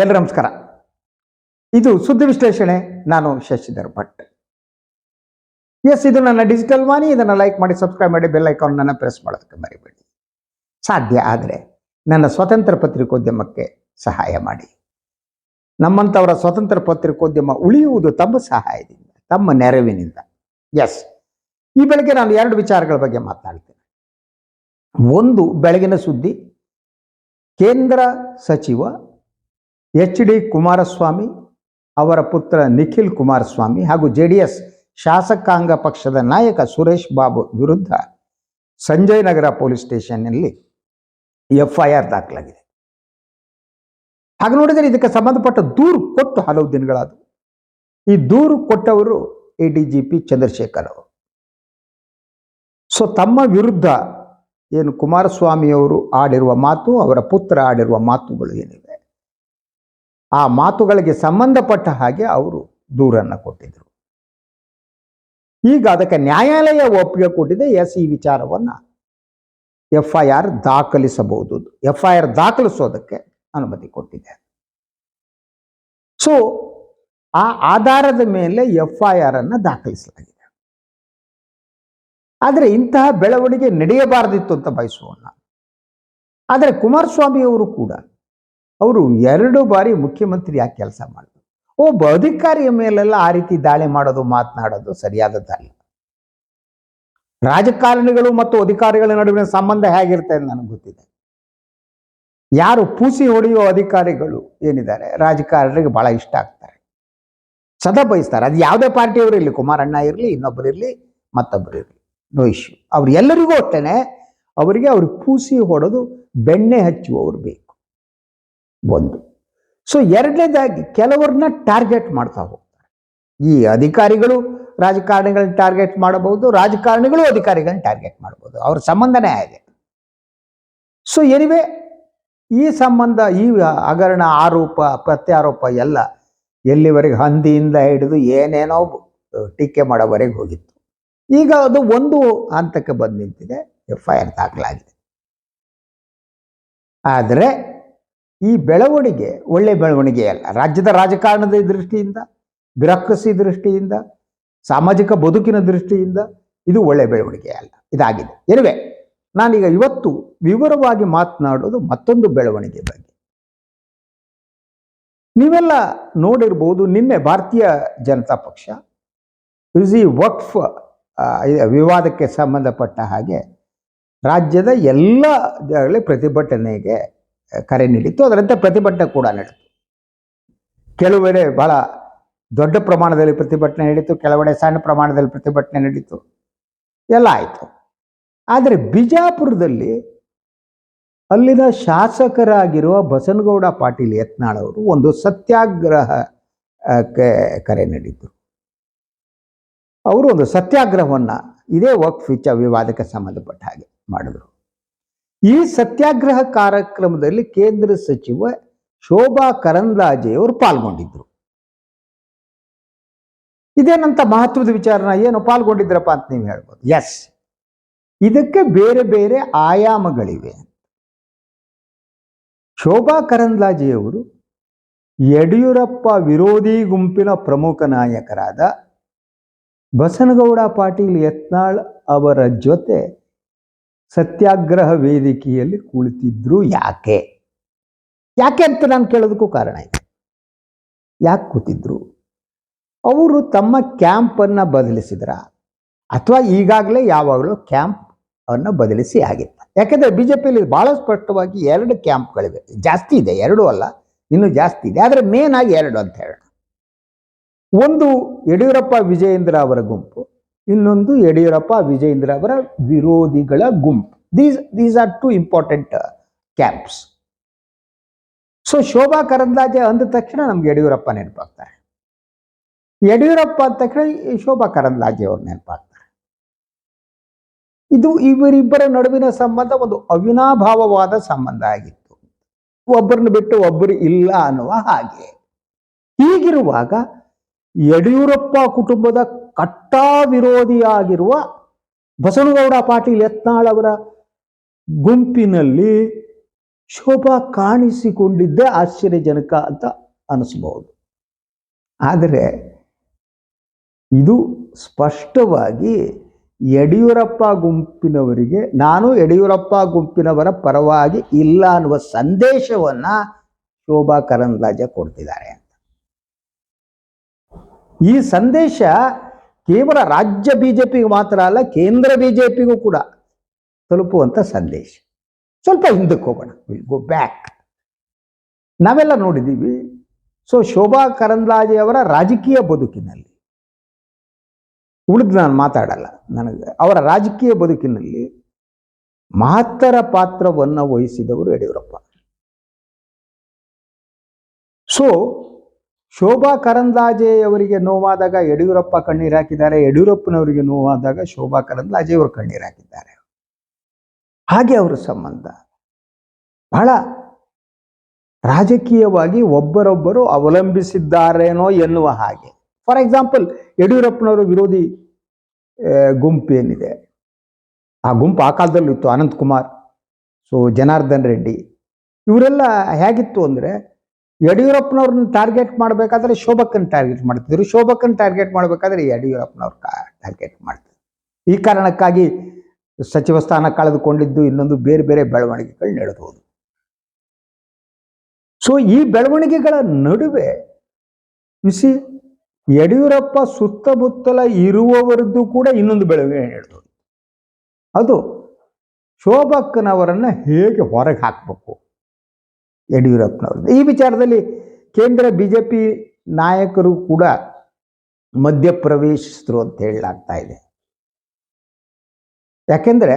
ಎಲ್ಲರ ನಮಸ್ಕಾರ. ಇದು ಸುದ್ದಿ ವಿಶ್ಲೇಷಣೆ, ನಾನು ಶಶಿಧರ್ ಭಟ್. ಎಸ್ ಇದು ನನ್ನ ಡಿಜಿಟಲ್ ವಾಣಿ ಇದನ್ನು ಲೈಕ್ ಮಾಡಿ ಸಬ್ಸ್ಕ್ರೈಬ್ ಮಾಡಿ ಬೆಲ್ ಐಕಾನ್ ಪ್ರೆಸ್ ಮಾಡೋದಕ್ಕೆ ಮರಿಬೇಡಿ. ಸಾಧ್ಯ ಆದರೆ ನನ್ನ ಸ್ವತಂತ್ರ ಪತ್ರಿಕೋದ್ಯಮಕ್ಕೆ ಸಹಾಯ ಮಾಡಿ. ನಮ್ಮಂಥವರ ಸ್ವತಂತ್ರ ಪತ್ರಿಕೋದ್ಯಮ ಉಳಿಯುವುದು ತಮ್ಮ ಸಹಾಯದಿಂದ, ತಮ್ಮ ನೆರವಿನಿಂದ. ಎಸ್ ಈ ಬೆಳಗ್ಗೆ ನಾನು ಎರಡು ವಿಚಾರಗಳ ಬಗ್ಗೆ ಮಾತನಾಡ್ತೇನೆ ಒಂದು, ಬೆಳಗಿನ ಸುದ್ದಿ. ಕೇಂದ್ರ ಸಚಿವ ಎಚ್ ಡಿ ಕುಮಾರಸ್ವಾಮಿ, ಅವರ ಪುತ್ರ ನಿಖಿಲ್ ಕುಮಾರಸ್ವಾಮಿ ಹಾಗೂ ಜೆ ಡಿ ಎಸ್ ಶಾಸಕಾಂಗ ಪಕ್ಷದ ನಾಯಕ ಸುರೇಶ್ ಬಾಬು ವಿರುದ್ಧ ಸಂಜಯ್ ನಗರ ಪೊಲೀಸ್ ಸ್ಟೇಷನ್ನಲ್ಲಿ ಎಫ್ ಐ ಆರ್ ದಾಖಲಾಗಿದೆ. ಹಾಗೆ ನೋಡಿದರೆ ಇದಕ್ಕೆ ಸಂಬಂಧಪಟ್ಟ ದೂರು ಕೊಟ್ಟು ಹಲವು ದಿನಗಳಾದವು. ಈ ದೂರು ಕೊಟ್ಟವರು A D G P Chandrashekar ಅವರು. ಸೊ ತಮ್ಮ ವಿರುದ್ಧ ಏನು ಕುಮಾರಸ್ವಾಮಿಯವರು ಆಡಿರುವ ಮಾತು, ಅವರ ಪುತ್ರ ಆಡಿರುವ ಮಾತುಗಳು ಏನಿವೆ? ಆ ಮಾತುಗಳಿಗೆ ಸಂಬಂಧಪಟ್ಟ ಹಾಗೆ ಅವರು ದೂರನ್ನು ಕೊಟ್ಟಿದ್ರು. ಈಗ ಅದಕ್ಕೆ ನ್ಯಾಯಾಲಯ ಒಪ್ಪಿಗೆ ಕೊಟ್ಟಿದೆ, ಎಸ್ ಈ ವಿಚಾರವನ್ನ ಎಫ್ ಐ ಆರ್ ದಾಖಲಿಸಬಹುದು. ಎಫ್ ಐ ಆರ್ ದಾಖಲಿಸೋದಕ್ಕೆ ಅನುಮತಿ ಕೊಟ್ಟಿದೆ. ಸೊ ಆ ಆಧಾರದ ಮೇಲೆ ಎಫ್ ಐ ಆರ್ ಅನ್ನು ದಾಖಲಿಸಲಾಗಿದೆ. ಆದರೆ ಇಂತಹ ಬೆಳವಣಿಗೆ ನಡೆಯಬಾರದಿತ್ತು ಅಂತ ಬಯಸೋಣ ಆದರೆ ಕುಮಾರಸ್ವಾಮಿ ಅವರು ಕೂಡ ಅವರು ಎರಡು ಬಾರಿ ಮುಖ್ಯಮಂತ್ರಿ ಯಾಕೆ ಕೆಲಸ ಮಾಡಿದ್ರು ಒಬ್ಬ ಅಧಿಕಾರಿಯ ಮೇಲೆಲ್ಲ ಆ ರೀತಿ ದಾಳಿ ಮಾಡೋದು, ಮಾತನಾಡೋದು ಸರಿಯಾದದ್ದಲ್ಲ. ರಾಜಕಾರಣಿಗಳು ಮತ್ತು ಅಧಿಕಾರಿಗಳ ನಡುವಿನ ಸಂಬಂಧ ಹೇಗಿರುತ್ತೆ ಅಂತ ನನಗೆ ಗೊತ್ತಿದೆ. ಯಾರು ಪೂಸಿ ಹೊಡೆಯುವ ಅಧಿಕಾರಿಗಳು ಏನಿದ್ದಾರೆ, ರಾಜಕಾರಣಿಗೆ ಬಹಳ ಇಷ್ಟ ಆಗ್ತಾರೆ. ಸದಾ ಬಯಸ್ತಾರೆ. ಅದು ಯಾವುದೇ ಪಾರ್ಟಿಯವರು ಇರಲಿ, ಕುಮಾರಣ್ಣ ಇರಲಿ ಇನ್ನೊಬ್ಬರು ಇರಲಿ ಮತ್ತೊಬ್ಬರು ಇರಲಿ. No issue. ಅವ್ರು ಎಲ್ಲರಿಗೂ ಅಷ್ಟೇನೆ ಅವರಿಗೆ ಅವ್ರಿಗೆ ಪೂಸಿ ಹೊಡೆದು ಬೆಣ್ಣೆ ಹಚ್ಚುವವರು ಬೇಕು. ಒಂದು. ಸೊ ಎರಡನೇದಾಗಿ ಕೆಲವ್ರನ್ನ ಟಾರ್ಗೆಟ್ ಮಾಡ್ತಾ ಹೋಗ್ತಾರೆ. ಈ ಅಧಿಕಾರಿಗಳು ರಾಜಕಾರಣಿಗಳನ್ನ ಟಾರ್ಗೆಟ್ ಮಾಡಬಹುದು, ರಾಜಕಾರಣಿಗಳು ಅಧಿಕಾರಿಗಳನ್ನ ಟಾರ್ಗೆಟ್ ಮಾಡಬಹುದು. ಅವ್ರ ಸಂಬಂಧನೇ ಆಗಿದೆ ಸೊ ಎನಿವೆ ಈ ಸಂಬಂಧ, ಈ ಹಗರಣ ಆರೋಪ, ಪ್ರತ್ಯಾರೋಪ ಎಲ್ಲ ಎಲ್ಲಿವರೆಗೆ ಹಂದಿಯಿಂದ ಹಿಡಿದು ಏನೇನೋ ಟೀಕೆ ಮಾಡೋವರೆಗೆ ಹೋಗಿತ್ತು. ಈಗ ಅದು ಒಂದು ಹಂತಕ್ಕೆ ಬಂದು ನಿಂತಿದೆ, ಎಫ್ ಐ ಆರ್ ದಾಖಲಾಗಿದೆ. ಆದರೆ ಈ ಬೆಳವಣಿಗೆ ಒಳ್ಳೆ ಬೆಳವಣಿಗೆ ಅಲ್ಲ. ರಾಜ್ಯದ ರಾಜಕಾರಣದ ದೃಷ್ಟಿಯಿಂದ, ಬ್ಯೂರೋಕ್ರಸಿ ದೃಷ್ಟಿಯಿಂದ, ಸಾಮಾಜಿಕ ಬದುಕಿನ ದೃಷ್ಟಿಯಿಂದ ಇದು ಒಳ್ಳೆ ಬೆಳವಣಿಗೆ ಅಲ್ಲ. ಇದಾಗಿದೆ. ಎನಿವೆ ನಾನೀಗ ಇವತ್ತು ವಿವರವಾಗಿ ಮಾತನಾಡೋದು ಮತ್ತೊಂದು ಬೆಳವಣಿಗೆ ಬಗ್ಗೆ. ನೀವೆಲ್ಲ ನೋಡಿರ್ಬೋದು ನಿನ್ನೆ ಭಾರತೀಯ ಜನತಾ ಪಕ್ಷ ಈ ವಕ್ಫ್ ವಿವಾದಕ್ಕೆ ಸಂಬಂಧಪಟ್ಟ ಹಾಗೆ ರಾಜ್ಯದ ಎಲ್ಲ ಪ್ರತಿಭಟನೆಗೆ ಕರೆ ನೀಡಿತ್ತು ಅದರಂತೆ ಪ್ರತಿಭಟನೆ ಕೂಡ ನಡೆಯಿತು ಕೆಲವೆಡೆ ಬಹಳ ದೊಡ್ಡ ಪ್ರಮಾಣದಲ್ಲಿ ಪ್ರತಿಭಟನೆ ನಡೀತು ಕೆಲವೆಡೆ ಸಣ್ಣ ಪ್ರಮಾಣದಲ್ಲಿ ಪ್ರತಿಭಟನೆ ನಡೀತು ಎಲ್ಲ ಆಯಿತು. ಆದರೆ ಬಿಜಾಪುರದಲ್ಲಿ ಅಲ್ಲಿನ ಶಾಸಕರಾಗಿರುವ ಬಸನಗೌಡ ಪಾಟೀಲ್ ಯತ್ನಾಳ್ ಅವರು ಒಂದು ಸತ್ಯಾಗ್ರಹ ಕರೆ ನೀಡಿದ್ದರು ಅವರು ಒಂದು ಸತ್ಯಾಗ್ರಹವನ್ನ ಇದೇ ವಕ್ ವಿಚ ವಿವಾದಕ್ಕೆ ಸಂಬಂಧಪಟ್ಟ ಹಾಗೆ ಮಾಡಿದ್ರು. ಈ ಸತ್ಯಾಗ್ರಹ ಕಾರ್ಯಕ್ರಮದಲ್ಲಿ ಕೇಂದ್ರ ಸಚಿವ ಶೋಭಾ ಕರಂದ್ಲಾಜೆ ಅವರು ಪಾಲ್ಗೊಂಡಿದ್ರು ಇದೇನಂತ ಮಹತ್ವದ ವಿಚಾರನ ಏನು ಪಾಲ್ಗೊಂಡಿದ್ರಪ್ಪ ಅಂತ ನೀವು ಹೇಳ್ಬೋದು. ಎಸ್ ಇದಕ್ಕೆ ಬೇರೆ ಬೇರೆ ಆಯಾಮಗಳಿವೆ. ಶೋಭಾ ಕರಂದ್ಲಾಜೆಯವರು ಯಡಿಯೂರಪ್ಪ ವಿರೋಧಿ ಗುಂಪಿನ ಪ್ರಮುಖ ನಾಯಕರಾದ ಬಸನಗೌಡ ಪಾಟೀಲ್ ಯತ್ನಾಳ್ ಅವರ ಜೊತೆ ಸತ್ಯಾಗ್ರಹ ವೇದಿಕೆಯಲ್ಲಿ ಕುಳಿತಿದ್ರು ಯಾಕೆ? ಯಾಕೆ ಅಂತ ನಾನು ಕೇಳೋದಕ್ಕೂ ಕಾರಣ ಇದೆ ಯಾಕೆ ಕೂತಿದ್ರು? ಅವರು ತಮ್ಮ ಕ್ಯಾಂಪನ್ನು ಬದಲಿಸಿದ್ರ? ಅಥವಾ ಈಗಾಗಲೇ ಯಾವಾಗಲೂ ಕ್ಯಾಂಪ್ ಅನ್ನು ಬದಲಿಸಿ ಆಗಿತ್ತು ಯಾಕೆಂದರೆ ಬಿ ಜೆ ಪಿಯಲ್ಲಿ ಭಾಳ ಸ್ಪಷ್ಟವಾಗಿ ಎರಡು ಕ್ಯಾಂಪ್ಗಳಿವೆ. ಜಾಸ್ತಿ ಇದೆ, ಎರಡು ಅಲ್ಲ, ಇನ್ನೂ ಜಾಸ್ತಿ ಇದೆ. ಆದರೆ ಮೇನ್ ಆಗಿ ಎರಡು ಅಂತ ಹೇಳೋಣ. ಒಂದು ಯಡಿಯೂರಪ್ಪ ವಿಜಯೇಂದ್ರ ಅವರ ಗುಂಪು ಇನ್ನೊಂದು ಯಡಿಯೂರಪ್ಪ, ವಿಜಯೇಂದ್ರ ಅವರ ವಿರೋಧಿಗಳ ಗುಂಪು. These these are two important camps so Shobha Karandlaje ಅಂದ ತಕ್ಷಣ ನಮ್ಗೆ ಯಡಿಯೂರಪ್ಪ ನೆನಪಾಗ್ತಾರೆ. ಯಡಿಯೂರಪ್ಪ ಅಂದ ತಕ್ಷಣ ಶೋಭಾ ಕರಂದ್ಲಾಜೆ ಅವ್ರು ನೆನಪಾಗ್ತಾರೆ. ಇದು ಇವರಿಬ್ಬರ ನಡುವಿನ ಸಂಬಂಧ ಒಂದು ಅವಿನಾಭಾವವಾದ ಸಂಬಂಧ ಆಗಿತ್ತು. ಒಬ್ಬರನ್ನ ಬಿಟ್ಟು ಒಬ್ಬರು ಇಲ್ಲ ಅನ್ನುವ ಹಾಗೆ. ಹೀಗಿರುವಾಗ ಯಡಿಯೂರಪ್ಪ ಕುಟುಂಬದ ಕಟ್ಟಾ ವಿರೋಧಿಯಾಗಿರುವ ಬಸವನಗೌಡ ಪಾಟೀಲ್ ಯತ್ನಾಳ್ ಅವರ ಗುಂಪಿನಲ್ಲಿ ಶೋಭಾ ಕಾಣಿಸಿಕೊಂಡಿದ್ದೇ ಆಶ್ಚರ್ಯಜನಕ ಅಂತ ಅನಿಸ್ಬಹುದು ಆದರೆ ಇದು ಸ್ಪಷ್ಟವಾಗಿ ಯಡಿಯೂರಪ್ಪ ಗುಂಪಿನವರಿಗೆ, ನಾನು ಯಡಿಯೂರಪ್ಪ ಗುಂಪಿನವರ ಪರವಾಗಿ ಇಲ್ಲ ಅನ್ನುವ ಸಂದೇಶವನ್ನ ಶೋಭಾ ಕರಂದ್ಲಾಜೆ ಕೊಡ್ತಿದ್ದಾರೆ ಅಂತ. ಈ ಸಂದೇಶ ಕೇವಲ ರಾಜ್ಯ ಬಿಜೆಪಿಗೆ ಮಾತ್ರ ಅಲ್ಲ, ಕೇಂದ್ರ ಬಿ ಜೆ ಪಿಗೂ ಕೂಡ ತಲುಪುವಂಥ ಸಂದೇಶ. ಸ್ವಲ್ಪ ಹಿಂದಕ್ಕೆ ಹೋಗೋಣ. ವಿಲ್ ಗೋ ಬ್ಯಾಕ್ ನಾವೆಲ್ಲ ನೋಡಿದ್ದೀವಿ, ಸೊ ಶೋಭಾ ಕರಂದ್ಲಾಜೆಯವರ ರಾಜಕೀಯ ಬದುಕಿನಲ್ಲಿ, ಉಳಿದು ನಾನು ಮಾತಾಡಲ್ಲ, ನನಗೆ ಅವರ ರಾಜಕೀಯ ಬದುಕಿನಲ್ಲಿ ಮಹತ್ತರ ಪಾತ್ರವನ್ನು ವಹಿಸಿದವರು ಯಡಿಯೂರಪ್ಪ. ಸೊ ಶೋಭಾ ಕರಂದ್ಲಾಜೆಯವರಿಗೆ ನೋವಾದಾಗ ಯಡಿಯೂರಪ್ಪ ಕಣ್ಣೀರು ಹಾಕಿದ್ದಾರೆ. ಯಡಿಯೂರಪ್ಪನವರಿಗೆ ನೋವಾದಾಗ ಶೋಭಾ ಕರಂದ್ಲಾಜೆಯವರು ಕಣ್ಣೀರು ಹಾಕಿದ್ದಾರೆ. ಹಾಗೆ ಅವರ ಸಂಬಂಧ. ಬಹಳ ರಾಜಕೀಯವಾಗಿ ಒಬ್ಬರೊಬ್ಬರು ಅವಲಂಬಿಸಿದ್ದಾರೇನೋ ಎನ್ನುವ ಹಾಗೆ. ಫಾರ್ ಎಕ್ಸಾಂಪಲ್ ಯಡಿಯೂರಪ್ಪನವರು ವಿರೋಧಿ ಗುಂಪು ಏನಿದೆ? ಆ ಗುಂಪು ಆ ಕಾಲದಲ್ಲೂ ಇತ್ತು ಅನಂತ್ ಕುಮಾರ್ ಸೊ ಜನಾರ್ದನ್ ರೆಡ್ಡಿ. ಇವರೆಲ್ಲ ಹೇಗಿತ್ತು ಅಂದರೆ ಯಡಿಯೂರಪ್ಪನವ್ರನ್ನ ಟಾರ್ಗೆಟ್ ಮಾಡಬೇಕಾದ್ರೆ ಶೋಭಕ್ಕನ್ ಟಾರ್ಗೆಟ್ ಮಾಡ್ತಿದ್ರು. ಶೋಭಕ್ಕನ್ ಟಾರ್ಗೆಟ್ ಮಾಡಬೇಕಾದ್ರೆ ಯಡಿಯೂರಪ್ಪನವ್ರ ಟಾರ್ಗೆಟ್ ಮಾಡ್ತಿದ್ರು. ಈ ಕಾರಣಕ್ಕಾಗಿ ಸಚಿವ ಸ್ಥಾನ ಕಳೆದುಕೊಂಡಿದ್ದು ಇನ್ನೊಂದು ಬೇರೆ ಬೇರೆ ಬೆಳವಣಿಗೆಗಳು ನಡೆದವು ಸೊ ಈ ಬೆಳವಣಿಗೆಗಳ ನಡುವೆ ಬಿಸಿ ಯಡಿಯೂರಪ್ಪ ಸುತ್ತಮುತ್ತಲ ಇರುವವರದ್ದು ಕೂಡ ಇನ್ನೊಂದು ಬೆಳವಣಿಗೆ ನಡೆದು ಅದು ಶೋಭಕ್ಕನವರನ್ನ ಹೇಗೆ ಹೊರಗೆ ಹಾಕಬೇಕು? ಯಡಿಯೂರಪ್ಪನವ್ರದ್ದು. ಈ ವಿಚಾರದಲ್ಲಿ ಕೇಂದ್ರ ಬಿ ಜೆ ಪಿ ನಾಯಕರು ಕೂಡ ಮಧ್ಯಪ್ರವೇಶಿಸಿದ್ರು ಅಂತ ಹೇಳಲಾಗ್ತಾ ಇದೆ. ಯಾಕೆಂದರೆ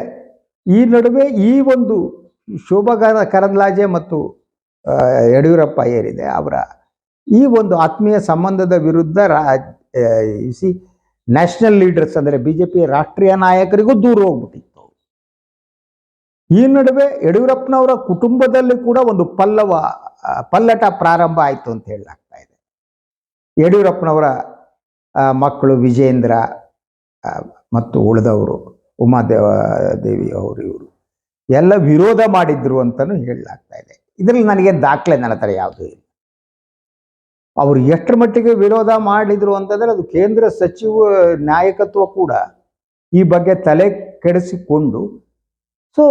ಈ ನಡುವೆ ಈ ಒಂದು ಶೋಭಾ ಕರಂದ್ಲಾಜೆ ಮತ್ತು ಯಡಿಯೂರಪ್ಪ ಏರಿದೆ, ಅವರ ಈ ಒಂದು ಆತ್ಮೀಯ ಸಂಬಂಧದ ವಿರುದ್ಧ ರಾ ಸಿ, ನ್ಯಾಷನಲ್ ಲೀಡರ್ಸ್ ಅಂದರೆ ಬಿ ಜೆ ಪಿ ರಾಷ್ಟ್ರೀಯ ನಾಯಕರಿಗೂ ದೂರ ಹೋಗ್ಬಿಟ್ಟಿತ್ತು. ಈ ನಡುವೆ ಯಡಿಯೂರಪ್ಪನವರ ಕುಟುಂಬದಲ್ಲಿ ಕೂಡ ಒಂದು ಪಲ್ಲವ ಪಲ್ಲಟ ಪ್ರಾರಂಭ ಆಯಿತು ಅಂತ ಹೇಳಲಾಗ್ತಾ ಇದೆ. ಯಡಿಯೂರಪ್ಪನವರ ಮಕ್ಕಳು ವಿಜೇಂದ್ರ ಮತ್ತು ಉಳಿದವರು ಉಮಾದೇವ ದೇವಿ ಅವರು ಇವರು. ಎಲ್ಲ ವಿರೋಧ ಮಾಡಿದ್ರು ಅಂತಲೂ ಹೇಳಲಾಗ್ತಾ ಇದೆ. ಇದರಲ್ಲಿ ನನಗೆ ದಾಖಲೆ ನನ್ನ ಹತ್ರ ಯಾವುದೂ ಇಲ್ಲ. ಅವರು ಎಷ್ಟರ ಮಟ್ಟಿಗೆ ವಿರೋಧ ಮಾಡಿದ್ರು ಅಂತಂದ್ರೆ ಅದು ಕೇಂದ್ರ ಸಚಿವ ನಾಯಕತ್ವ ಕೂಡ ಈ ಬಗ್ಗೆ ತಲೆ ಕೆಡಿಸಿಕೊಂಡು ಸೊ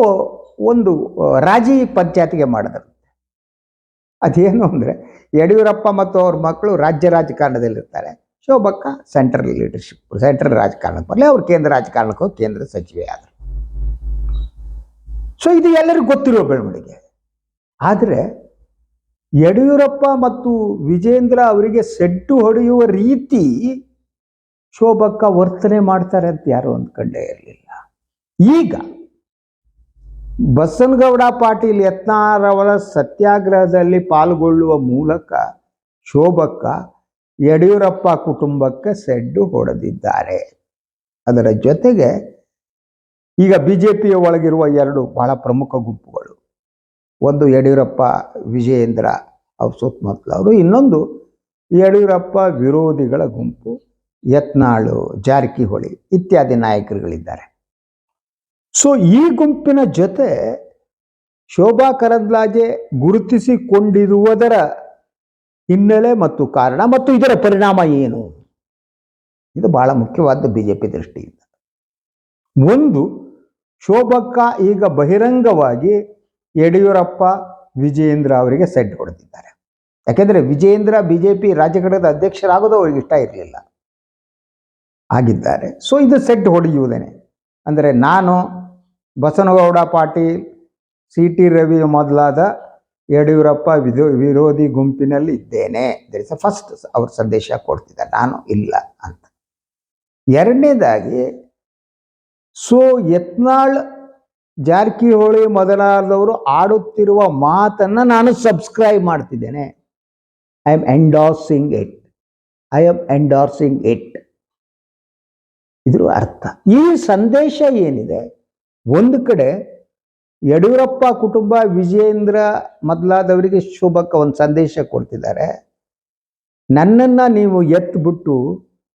ಒಂದು ರಾಜಿ ಪಂಚಾಯತಿಗೆ ಮಾಡಿದ್ರು. ಅದೇನು ಅಂದರೆ, ಯಡಿಯೂರಪ್ಪ ಮತ್ತು ಅವ್ರ ಮಕ್ಕಳು ರಾಜ್ಯ ರಾಜಕಾರಣದಲ್ಲಿರ್ತಾರೆ. ಶೋಭಕ್ಕ ಸೆಂಟ್ರಲ್ ಲೀಡರ್ಶಿಪ್ ಸೆಂಟ್ರಲ್ ರಾಜಕಾರಣಕ್ಕೆ ಬರಲಿ ಅವ್ರು ಕೇಂದ್ರ ರಾಜಕಾರಣಕ್ಕೆ ಕೇಂದ್ರ ಸಚಿವೆ ಆದರು. ಸೊ ಇದು ಎಲ್ಲರಿಗೂ ಗೊತ್ತಿರೋ ಬೆಳವಣಿಗೆ. ಆದರೆ, ಯಡಿಯೂರಪ್ಪ ಮತ್ತು ವಿಜೇಂದ್ರ ಅವರಿಗೆ ಸೆಡ್ಡು ಹೊಡೆಯುವ ರೀತಿ ಶೋಭಕ್ಕ ವರ್ತನೆ ಮಾಡ್ತಾರೆ ಅಂತ ಯಾರು ಅಂದ್ಕೊಂಡೇ ಇರಲಿಲ್ಲ. ಈಗ ಬಸನಗೌಡ ಪಾಟೀಲ್ ಯತ್ನಾರವರ ಸತ್ಯಾಗ್ರಹದಲ್ಲಿ ಪಾಲ್ಗೊಳ್ಳುವ ಮೂಲಕ, ಶೋಭಕ್ಕ, ಯಡಿಯೂರಪ್ಪ ಕುಟುಂಬಕ್ಕೆ ಸೆಡ್ಡು ಹೊಡೆದಿದ್ದಾರೆ. ಅದರ ಜೊತೆಗೆ ಈಗ ಬಿ ಜೆ ಪಿಯ ಒಳಗಿರುವ ಎರಡು ಬಹಳ ಪ್ರಮುಖ ಗುಂಪುಗಳು, ಒಂದು ಯಡಿಯೂರಪ್ಪ ವಿಜಯೇಂದ್ರ ಅವ್ರ ಸುತ್ತಮುತ್ತಲವರು ಇನ್ನೊಂದು ಯಡಿಯೂರಪ್ಪ ವಿರೋಧಿಗಳ ಗುಂಪು, ಯತ್ನಾಳು, ಜಾರಕಿಹೊಳಿ ಇತ್ಯಾದಿ ನಾಯಕರುಗಳಿದ್ದಾರೆ. ಸೊ ಈ ಗುಂಪಿನ ಜೊತೆ ಶೋಭಾ ಕರಂದ್ಲಾಜೆ ಗುರುತಿಸಿಕೊಂಡಿರುವುದರ ಹಿನ್ನೆಲೆ ಮತ್ತು ಕಾರಣ ಮತ್ತು ಇದರ ಪರಿಣಾಮ ಏನು? ಇದು ಬಹಳ ಮುಖ್ಯವಾದ ಬಿಜೆಪಿ ದೃಷ್ಟಿಯಿಂದ. ಒಂದು, ಶೋಭಕ್ಕ ಈಗ ಬಹಿರಂಗವಾಗಿ ಯಡಿಯೂರಪ್ಪ, ವಿಜಯೇಂದ್ರ ಅವರಿಗೆ ಸೆಡ್ ಹೊಡೆದಿದ್ದಾರೆ. ಯಾಕೆಂದರೆ ವಿಜಯೇಂದ್ರ ಪಿ ರಾಜ್ಯ ಘಟಕದ ಅಧ್ಯಕ್ಷರಾಗೋದು ಅವ್ರಿಗೆ ಇಷ್ಟ ಇರಲಿಲ್ಲ. ಆಗಿದ್ದಾರೆ. ಸೊ ಇದು ಸೆಡ್ ಹೊಡೆಯುವುದೇನೆ. ಅಂದರೆ ನಾನು ಬಸನಗೌಡ ಪಾಟೀಲ್ ಸಿ ಟಿ ರವಿ ಮೊದಲಾದ ಯಡಿಯೂರಪ್ಪ ವಿಧೋ, ವಿರೋಧಿ ಗುಂಪಿನಲ್ಲಿ ಇದ್ದೇನೆ. ದರ್ ಇಸ್ ಅ ಫಸ್ಟ್ ಅವ್ರ ಸಂದೇಶ ಕೊಡ್ತಿದ್ದ. ನಾನು ಇಲ್ಲ ಅಂತ. ಎರಡನೇದಾಗಿ, ಸೊ ಯತ್ನಾಳ್ ಜಾರಕಿಹೊಳಿ ಮೊದಲಾದವರು ಆಡುತ್ತಿರುವ ಮಾತನ್ನು ನಾನು ಸಬ್ಸ್ಕ್ರೈಬ್ ಮಾಡ್ತಿದ್ದೇನೆ. I am endorsing it I am endorsing it ಇದ್ರ ಅರ್ಥ. ಈ ಸಂದೇಶ ಏನಿದೆ? ಒಂದು ಕಡೆ ಯಡಿಯೂರಪ್ಪ ಕುಟುಂಬ ವಿಜಯೇಂದ್ರ ಮೊದಲಾದವರಿಗೆ ಶೋಭಕ್ಕ ಒಂದು ಸಂದೇಶ ಕೊಡ್ತಿದ್ದಾರೆ. ನನ್ನನ್ನು ನೀವು ಎತ್ಬಿಟ್ಟು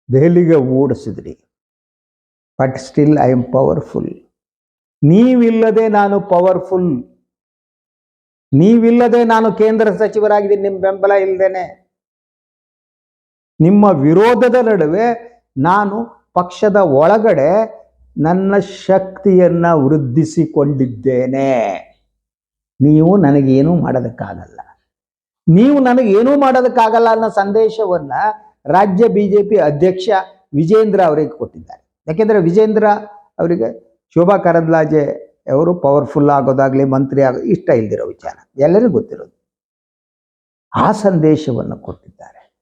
ದೆಹಲಿಗೆ ಓಡಿಸಿದ್ರಿ. But still I am powerful ನೀವಿಲ್ಲದೆ ನಾನು ಪವರ್ಫುಲ್ ನೀವಿಲ್ಲದೆ ನಾನು ಕೇಂದ್ರ ಸಚಿವರಾಗಿದ್ದೀನಿ ನಿಮ್ಮ ಬೆಂಬಲ ಇಲ್ಲದೇನೆ ನಿಮ್ಮ ವಿರೋಧದ ನಡುವೆ ನಾನು ಪಕ್ಷದ ಒಳಗಡೆ ನನ್ನ ಶಕ್ತಿಯನ್ನು ವೃದ್ಧಿಸಿಕೊಂಡಿದ್ದೇನೆ. ನೀವು ನನಗೇನೂ ಮಾಡೋದಕ್ಕಾಗಲ್ಲ. ನೀವು ನನಗೇನೂ ಮಾಡೋದಕ್ಕಾಗಲ್ಲ ಅನ್ನೋ ಸಂದೇಶವನ್ನು ರಾಜ್ಯ ಬಿ ಜೆ ಪಿ ಅಧ್ಯಕ್ಷ ವಿಜೇಂದ್ರ ಅವರಿಗೆ ಕೊಟ್ಟಿದ್ದಾರೆ. ಯಾಕೆಂದರೆ ವಿಜೇಂದ್ರ ಅವರಿಗೆ ಶೋಭಾ ಕರಂದ್ಲಾಜೆ ಅವರು ಪವರ್ಫುಲ್ ಆಗೋದಾಗಲಿ, ಮಂತ್ರಿ ಆಗೋದು ಇಷ್ಟ ಇಲ್ದಿರೋ ವಿಚಾರ. ಎಲ್ಲರಿಗೂ ಗೊತ್ತಿರೋದು. ಆ ಸಂದೇಶವನ್ನು ಕೊಟ್ಟಿದ್ದಾರೆ.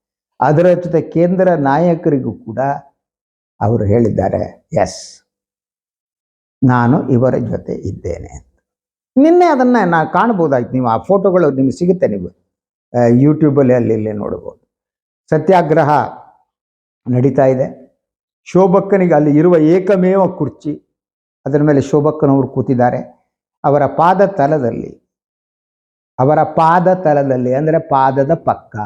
ಅದರ ಜೊತೆ ಕೇಂದ್ರ ನಾಯಕರಿಗೂ ಕೂಡ ಅವರು ಹೇಳಿದ್ದಾರೆ. ಎಸ್ ನಾನು ಇವರ ಜೊತೆ ಇದ್ದೇನೆ ಅಂತ. ನಿನ್ನೆ ಅದನ್ನ ನಾ ಕಾಣ್ಬೋದಾಯ್ತು. ನೀವು ಆ ಫೋಟೋಗಳು ನಿಮ್ಗೆ ಸಿಗುತ್ತೆ ನೀವು. ಯೂಟ್ಯೂಬಲ್ಲಿ ಅಲ್ಲಿ, ಇಲ್ಲಿ ನೋಡ್ಬೋದು. ಸತ್ಯಾಗ್ರಹ ನಡೀತಾ ಇದೆ. ಶೋಭಕ್ಕನಿಗೆ ಅಲ್ಲಿ ಇರುವ ಏಕಮೇವ ಕುರ್ಚಿ, ಅದರ ಮೇಲೆ ಶೋಭಕ್ಕನವರು ಕೂತಿದ್ದಾರೆ. ಅವರ ಪಾದ ತಲದಲ್ಲಿ, ಅವರ ಪಾದ ತಲದಲ್ಲಿ, ಅಂದರೆ ಪಾದದ ಪಕ್ಕ,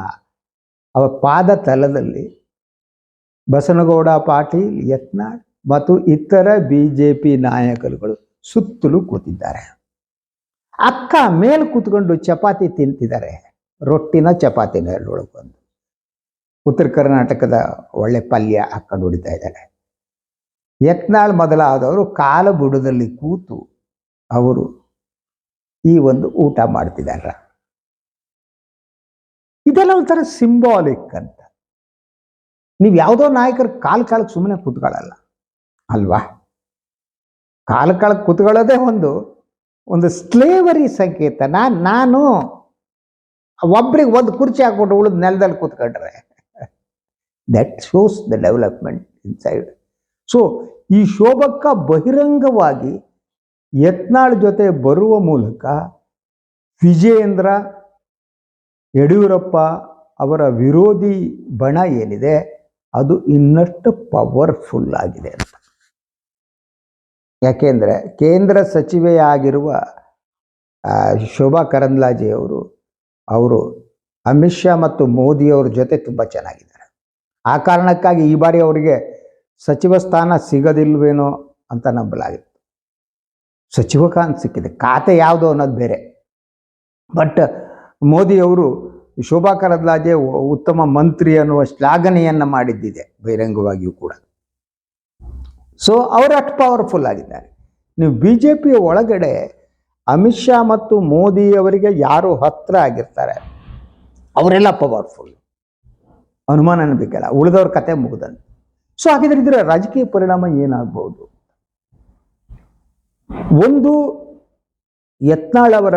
ಅವರ ಪಾದ ತಲದಲ್ಲಿ ಬಸನಗೌಡ ಪಾಟೀಲ್ ಯತ್ನಾಳ್ ಮತ್ತು ಇತರ ಬಿ ಜೆ ಪಿ ನಾಯಕರುಗಳು ಸುತ್ತಲೂ ಕೂತಿದ್ದಾರೆ. ಅಕ್ಕ ಮೇಲೆ ಕೂತ್ಕೊಂಡು ಚಪಾತಿ ತಿಂತಿದ್ದಾರೆ. ರೊಟ್ಟಿನ ಚಪಾತಿ ಎರಡೊಳಗೆ ಬಂದು. ಉತ್ತರ ಕರ್ನಾಟಕದ ಒಳ್ಳೆ ಪಲ್ಯ ಹಾಕೊಂಡು ಹೊಡಿತಾ ಇದ್ದಾರೆ. ಯತ್ನಾಳ್ ಮೊದಲಾದವರು ಕಾಲ ಬುಡದಲ್ಲಿ ಕೂತು ಅವರು ಈ ಒಂದು ಊಟ ಮಾಡ್ತಿದ್ದಾರೆ. ಇದೆಲ್ಲ ಒಂಥರ ಸಿಂಬಾಲಿಕ್ ಅಂತ. ನೀವು ಯಾವುದೋ ನಾಯಕರು ಕಾಲ ಕಾಲಕ್ಕೆ ಸುಮ್ಮನೆ ಕೂತ್ಕೊಳ್ಳಲ್ಲ. ಅಲ್ವಾ? ಕಾಲ ಕಾಲಕ್ಕೆ ಕೂತ್ಕೊಳ್ಳೋದೇ ಒಂದು ಒಂದು ಸ್ಲೇವರಿ ಸಂಕೇತ. ನಾನು ನಾನು ಒಬ್ರಿಗೆ ಒಂದು ಕುರ್ಚಿ ಹಾಕ್ಬಿಟ್ಟು ಉಳಿದ ನೆಲದಲ್ಲಿ ಕೂತ್ಕೊಂಡ್ರೆ that shows the development inside so ಈ ಶೋಭಕ್ಕ ಬಹಿರಂಗವಾಗಿ ಯತ್ನಾಳ್ ಜೊತೆ ಬರುವ ಮೂಲಕ ವಿಜಯೇಂದ್ರ ಯಡಿಯೂರಪ್ಪ ಅವರ ವಿರೋಧಿ ಬಣ ಏನಿದೆ, ಅದು ಇನ್ನಷ್ಟು ಪವರ್ಫುಲ್ ಆಗಿದೆ ಅಂತ. ಯಾಕೆಂದ್ರೆ ಕೇಂದ್ರ ಸಚಿವೆಯಾಗಿರುವ ಶೋಭಾ ಕರಂದ್ಲಾಜೆಯವರು ಅವರು ಅಮಿತ್ ಶಾ ಮತ್ತು ಮೋದಿಯವ್ರ ಜೊತೆ ತುಂಬ ಚೆನ್ನಾಗಿದ್ದಾರೆ. ಆ ಕಾರಣಕ್ಕಾಗಿ ಈ ಬಾರಿ ಅವರಿಗೆ ಸಚಿವ ಸ್ಥಾನ ಸಿಗದಿಲ್ವೇನೋ ಅಂತ ನಂಬಲಾಗಿತ್ತು. ಸಚಿವ ಖಾನ್ ಸಿಕ್ಕಿದೆ. ಖಾತೆ ಯಾವುದು ಅನ್ನೋದು ಬೇರೆ. ಬಟ್ ಮೋದಿಯವರು ಶೋಭಾ ಕರಂದ್ಲಾಜೆ ಉತ್ತಮ ಮಂತ್ರಿ ಅನ್ನುವ ಶ್ಲಾಘನೆಯನ್ನು ಮಾಡಿದ್ದಿದೆ ಬಹಿರಂಗವಾಗಿಯೂ ಕೂಡ. ಸೊ ಅವರು ಅಷ್ಟು ಪವರ್ಫುಲ್ ಆಗಿದ್ದಾರೆ. ನೀವು ಬಿ ಜೆ ಪಿಯ ಒಳಗಡೆ ಅಮಿತ್ ಶಾ ಮತ್ತು ಮೋದಿ ಅವರಿಗೆ ಯಾರು ಹತ್ರ ಆಗಿರ್ತಾರೆ, ಅವರೆಲ್ಲ ಪವರ್ಫುಲ್ ಅನುಮಾನ ಬೇಕಲ್ಲ, ಉಳಿದವ್ರ ಕತೆ ಮುಗಿದಂತೆ ಸೊ ಹಾಗಿದ್ರೆ ಇದರ ರಾಜಕೀಯ ಪರಿಣಾಮ ಏನಾಗ್ಬೋದು? ಒಂದು, ಯತ್ನಾಳ್ ಅವರ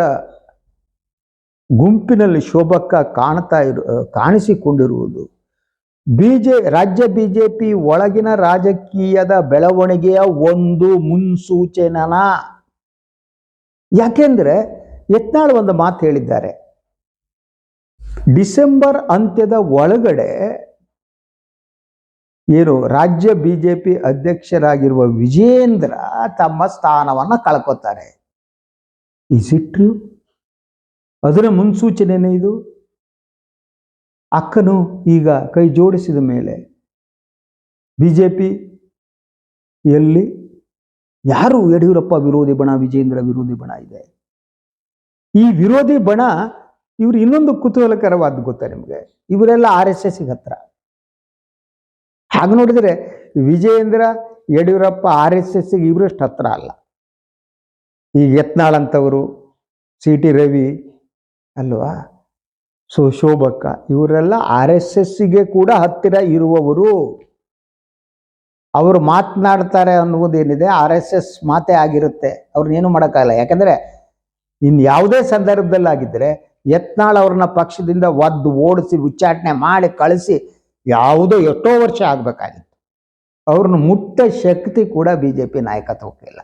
ಗುಂಪಿನಲ್ಲಿ ಶೋಭಕ್ಕ ಕಾಣ್ತಾ ಇರು, ಕಾಣಿಸಿಕೊಂಡಿರುವುದು ಬಿಜೆ, ರಾಜ್ಯ ಬಿಜೆಪಿ ಒಳಗಿನ ರಾಜಕೀಯದ ಬೆಳವಣಿಗೆಯ ಒಂದು ಮುನ್ಸೂಚನನ. ಯಾಕೆಂದ್ರೆ ಯತ್ನಾಳ್ ಒಂದು ಮಾತು ಹೇಳಿದ್ದಾರೆ. ಡಿಸೆಂಬರ್ ಅಂತ್ಯದ ಒಳಗಡೆ ಏನು ರಾಜ್ಯ ಬಿಜೆಪಿ ಅಧ್ಯಕ್ಷರಾಗಿರುವ ವಿಜೇಂದ್ರ ತಮ್ಮ ಸ್ಥಾನವನ್ನ ಕಳ್ಕೊತಾರೆ. ಇಸ್ ಇಟ್ ಅದರ ಮುನ್ಸೂಚನೆನೇ ಇದು? ಅಕ್ಕನು ಈಗ ಕೈ ಜೋಡಿಸಿದ ಮೇಲೆ ಬಿ ಬಿಜೆಪಿ ಎಲ್ಲಿ ಯಾರು ಯಡಿಯೂರಪ್ಪ ವಿರೋಧಿ ಬಣ ವಿಜೇಂದ್ರ ವಿರೋಧಿ ಬಣ ಇದೆ? ಈ ವಿರೋಧಿ ಬಣ ಇವರು ಇನ್ನೊಂದು ಕುತೂಹಲಕರವಾದ ಗೊತ್ತಾ ನಿಮಗೆ? ಇವರೆಲ್ಲ ಆರ್ ಎಸ್ ಎಸ್ ಹತ್ರ. ಹಾಗೆ ನೋಡಿದರೆ Vijayendra Yediyurappa R S S ಇವರಷ್ಟು ಹತ್ರ ಅಲ್ಲ. ಈ ಯತ್ನಾಳ್ ಅಂತವರು, ಸಿ ಟಿ ರವಿ ಅಲ್ವಾ? ಸೊ ಶೋಭಕ್ಕ ಇವರೆಲ್ಲ ಆರ್ ಎಸ್ ಎಸ್ಸಿಗೆ ಕೂಡ ಹತ್ತಿರ ಇರುವವರು. ಅವರು ಮಾತನಾಡ್ತಾರೆ ಅನ್ನುವುದೇನಿದೆ, ಆರ್ ಎಸ್ ಎಸ್ ಮಾತೆ ಆಗಿರುತ್ತೆ. ಅವ್ರನ್ನೇನು ಮಾಡೋಕ್ಕಾಗಲ್ಲ. ಯಾಕಂದ್ರೆ, ಇನ್ ಯಾವುದೇ ಸಂದರ್ಭದಲ್ಲಾಗಿದ್ದರೆ ಯತ್ನಾಳ್ ಅವ್ರನ್ನ ಪಕ್ಷದಿಂದ ಒದ್ದು ಓಡಿಸಿ, ಉಚ್ಚಾಟನೆ ಮಾಡಿ, ಕಳಿಸಿ, ಯಾವುದೋ ಎಷ್ಟೋ ವರ್ಷ ಆಗ್ಬೇಕಾಗಿತ್ತು. ಅವ್ರನ್ನ ಮುಟ್ಟ ಶಕ್ತಿ ಕೂಡ ಬಿ ಜೆ ಪಿ ನಾಯಕತ್ವಕ್ಕೆ ಇಲ್ಲ.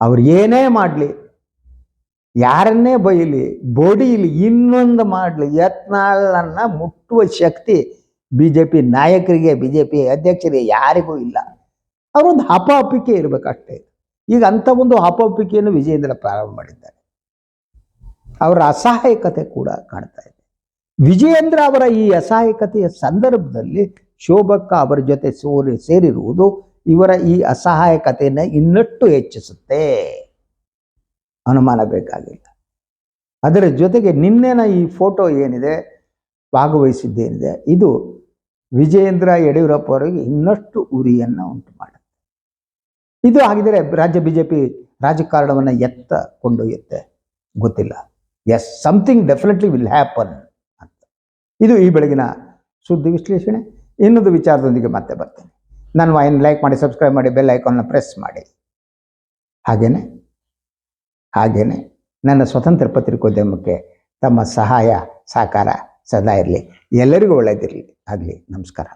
ಅವ್ರು ಏನೇ ಮಾಡಲಿ ಯಾರನ್ನೇ ಬೈಲಿ, ಬೋಡಿಲಿ ಇನ್ನೊಂದು ಮಾಡಲಿ, ಯತ್ನಾಳನ್ನು ಮುಟ್ಟುವ ಶಕ್ತಿ ಬಿ ಜೆ ಪಿ ನಾಯಕರಿಗೆ ಬಿ ಜೆ ಪಿ ಅಧ್ಯಕ್ಷರಿಗೆ ಯಾರಿಗೂ ಇಲ್ಲ. ಅವರೊಂದು ಹಪಾಪಿಕೆ ಇರಬೇಕಷ್ಟೇ. ಈಗ ಅಂಥ ಒಂದು ಹಪಾಪಿಕೆಯನ್ನು ವಿಜಯೇಂದ್ರ ಪ್ರಾರಂಭ ಮಾಡಿದ್ದಾರೆ. ಅವರ ಅಸಹಾಯಕತೆ ಕೂಡ ಕಾಣ್ತಾ ಇದೆ. ವಿಜಯೇಂದ್ರ ಅವರ ಈ ಅಸಹಾಯಕತೆಯ ಸಂದರ್ಭದಲ್ಲಿ ಶೋಭಕ್ಕ ಅವರ ಜೊತೆ ಸೋರಿ, ಸೇರಿರುವುದು ಇವರ ಈ ಅಸಹಾಯಕತೆಯನ್ನು ಇನ್ನಷ್ಟು ಹೆಚ್ಚಿಸುತ್ತೆ. ಅನುಮಾನ ಬೇಕಾಗಿಲ್ಲ. ಅದರ ಜೊತೆಗೆ ನಿನ್ನೆನ ಈ ಫೋಟೋ ಏನಿದೆ, ಭಾಗವಹಿಸಿದ್ದೇನಿದೆ, ಇದು ವಿಜಯೇಂದ್ರ ಯಡಿಯೂರಪ್ಪ ಅವರಿಗೆ ಇನ್ನಷ್ಟು ಉರಿಯನ್ನು ಉಂಟು ಮಾಡುತ್ತೆ. ಇದು ಆಗಿದರೆ ರಾಜ್ಯ ಬಿ ಜೆ ಪಿ ರಾಜಕಾರಣವನ್ನು ಎತ್ತ ಕೊಂಡೊಯ್ಯುತ್ತೆ? ಗೊತ್ತಿಲ್ಲ. Yes something definitely will happen ಅಂತ. ಇದು ಈ ಬೆಳಗಿನ ಸುದ್ದಿ ವಿಶ್ಲೇಷಣೆ. ಇನ್ನೊಂದು ವಿಚಾರದೊಂದಿಗೆ ಮತ್ತೆ ಬರ್ತೇನೆ. ನಾನು ವಾಯಿನ್ ಲೈಕ್ ಮಾಡಿ ಸಬ್ಸ್ಕ್ರೈಬ್ ಮಾಡಿ ಬೆಲ್ ಐಕಾನ್ನ ಪ್ರೆಸ್ ಮಾಡಿ. ಹಾಗೇನೆ? ಹಾಗೇನೆ ನನ್ನ ಸ್ವತಂತ್ರ ಪತ್ರಿಕೋದ್ಯಮಕ್ಕೆ ತಮ್ಮ ಸಹಾಯ ಸಹಕಾರ ಸದಾ ಇರಲಿ. ಎಲ್ಲರಿಗೂ ಒಳ್ಳೆಯದಿರಲಿ ಆಗಲಿ ನಮಸ್ಕಾರ.